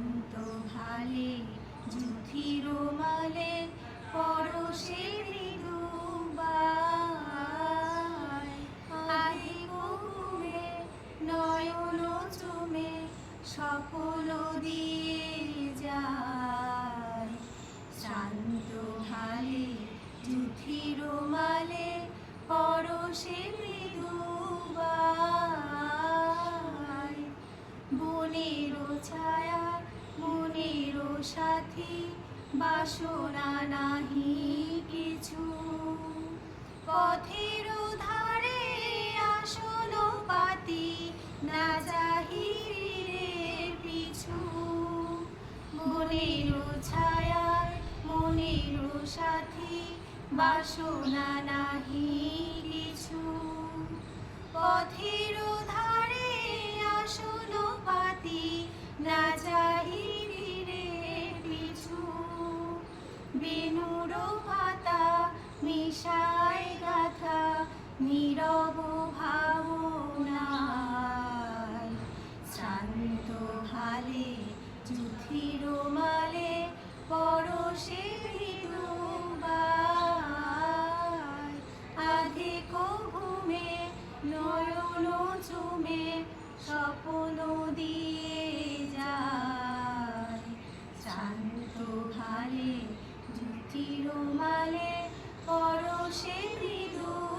শ্রান্ত ভালে যুথির মালে পরশে নয়ন চুমে স্বপ্ন দিয়ে যায়। শান্ত ভালে যুথির মালে পরশে বনের ছায়া মনের সাথী, বাসনা নাহি কিছু। পথের ধারে আসন পাতি, না জাহিরের পিছু। মনের ছায়ায় মনের সাথী, বাসনা নাহি কিছু। পথের মিশায় গাথা, নীরব ভাবনায়। শ্রান্ত ভালে যুথির মালে, পরশে আধিক ঘুমে নয়ন চুমে, স্বপ্ন দিয়ে যায়। শান্ত ভালে যুক্তির মালে পরশে দিদু